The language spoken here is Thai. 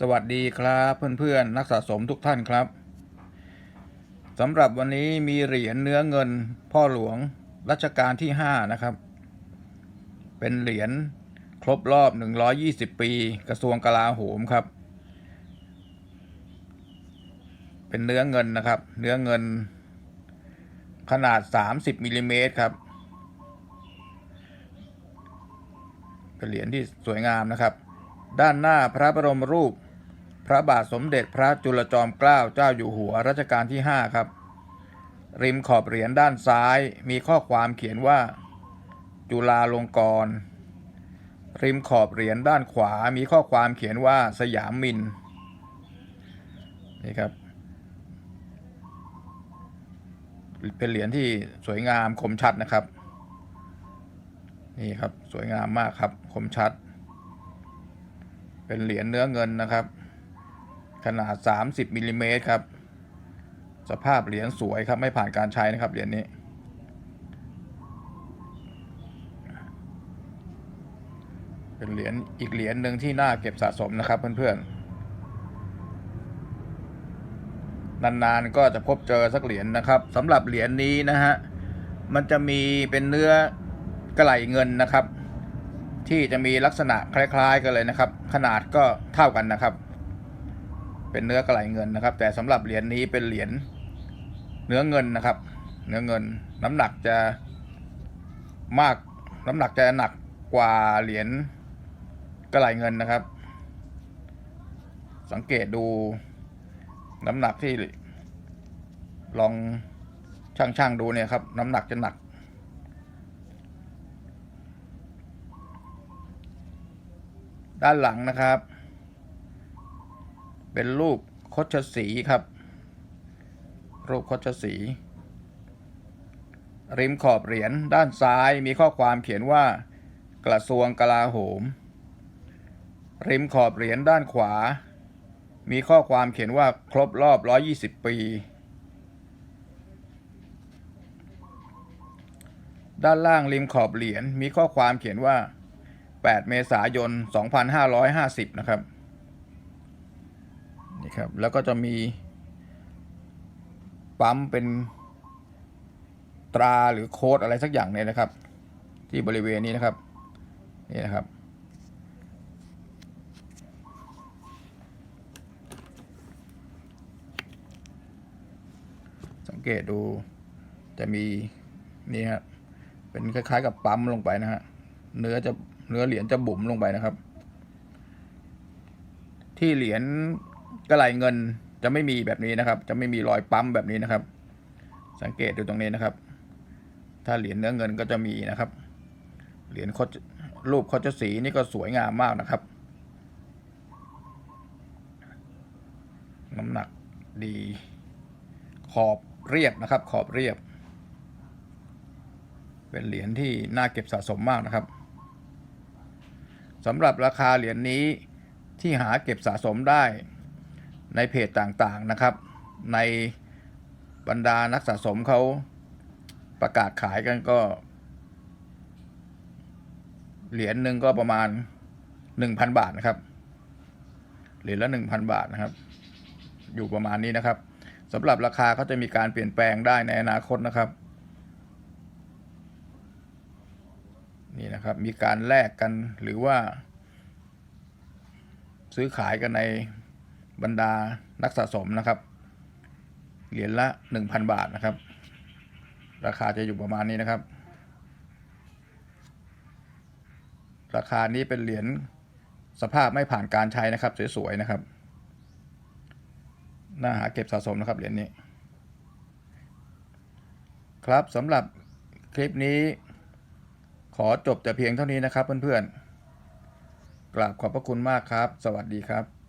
สวัสดีครับเพื่อนๆ นักสะสมทุกท่านครับสำหรับวันนี้มีเหรียญเนื้อเงินพ่อหลวงรัชกาลที่ 5 นะครับ เป็นเหรียญครบรอบ 120 ปี กระทรวงกลาโหมครับ เป็นเนื้อเงินนะครับ เนื้อเงินขนาด 30มิลลิเมตรครับ เป็นเหรียญที่สวยงามนะครับ ด้านหน้าพระบรมรูป พระบาทสมเด็จพระจุลจอมเกล้าเจ้าอยู่หัวรัชกาลที่ 5 ครับ ริมขอบเหรียญด้านซ้ายมีข้อความเขียนว่า จุฬาลงกรณ์ริมขอบเหรียญด้านขวามีข้อความเขียนว่าสยามมินนี่ครับเป็นเหรียญที่สวยงามคมชัดนะครับ นี่ครับ สวยงามมากครับ คมชัด เป็นเหรียญเนื้อเงินนะครับ ขนาด 30มิลลิเมตรครับ สภาพเหรียญสวยครับไม่ผ่านการใช้นะครับเหรียญนี้ เป็นเหรียญอีกเหรียญหนึ่งที่น่าเก็บสะสมนะครับเพื่อนๆ นานๆก็จะพบเจอสักเหรียญนะครับสำหรับเหรียญนี้นะฮะ มันจะมีเป็นเนื้อกระไหลเงินนะครับ ที่จะมีลักษณะคล้ายๆกันเลยนะครับ ขนาดก็เท่ากันนะครับ เป็นเนื้อกระไหลเงินนะครับ แต่สำหรับเหรียญนี้เป็นเหรียญเนื้อเงินนะครับ เนื้อเงินน้ำหนักจะมากน้ำหนักจะหนักกว่าเหรียญกระไหลเงินนะครับ สังเกตดูน้ำหนักที่ลองช่างๆดูเนี่ยครับ น้ำหนักจะหนัก ด้านหลังนะครับ เป็นรูปคดชสีครับ รูปคดชสี ริมขอบเหรียญด้านซ้ายมีข้อความเขียนว่า กระทรวงกลาโหม ริมขอบเหรียญด้านขวา มีข้อความเขียนว่าครบรอบ 120 ปี ด้านล่างริมขอบเหรียญมีข้อความเขียนว่า 8 เมษายน 2550 นะครับ นี่ครับ แล้วก็จะมี ปั๊มเป็นตราหรือโค้ดอะไรสักอย่างเนี่ยนะครับ ที่บริเวณนี้นะครับ นี่นะครับ สังเกตดูจะมีนี่ฮะเป็นคล้ายๆกับปั๊มลงไปนะฮะเนื้อจะ เนื้อเหรียญจะบุ๋มลงไปนะครับ ที่เหรียญกระไหลเงินจะไม่มีแบบนี้นะครับ จะไม่มีรอยปั๊มแบบนี้นะครับ สังเกตดูตรงนี้นะครับ ถ้าเหรียญเนื้อเงินก็จะมีนะครับ เหรียญคดรูปคดชสีนี่ก็สวยงามมากนะครับ น้ำหนักดี ขอบเรียบนะครับ ขอบเรียบ เป็นเหรียญที่น่าเก็บสะสมมากนะครับ สำหรับราคาเหรียญนี้ที่หาเก็บสะสมได้ในเพจต่างๆนะครับ ในบรรดานักสะสมเขาประกาศขายกันก็ เหรียญหนึ่งก็ประมาณ 1,000 บาทนะครับ เหรียญละ 1,000 บาทนะครับ อยู่ประมาณนี้นะครับสำหรับราคาเขาจะมีการเปลี่ยนแปลงได้ในอนาคตนะครับ นี่นะครับ มีการแลกกันหรือว่า ซื้อขายกันในบรรดานักสะสมนะครับ เหรียญละ 1,000 บาทนะครับ ราคาจะอยู่ประมาณนี้นะครับ ราคานี้เป็นเหรียญสภาพไม่ผ่านการใช้นะครับ สวยๆนะครับน่าหาเก็บสะสมนะครับเหรียญนี้ ครับสำหรับคลิปนี้ ขอจบแต่เพียงเท่านี้นะครับเพื่อนๆ กราบขอบพระคุณมากครับ สวัสดีครับ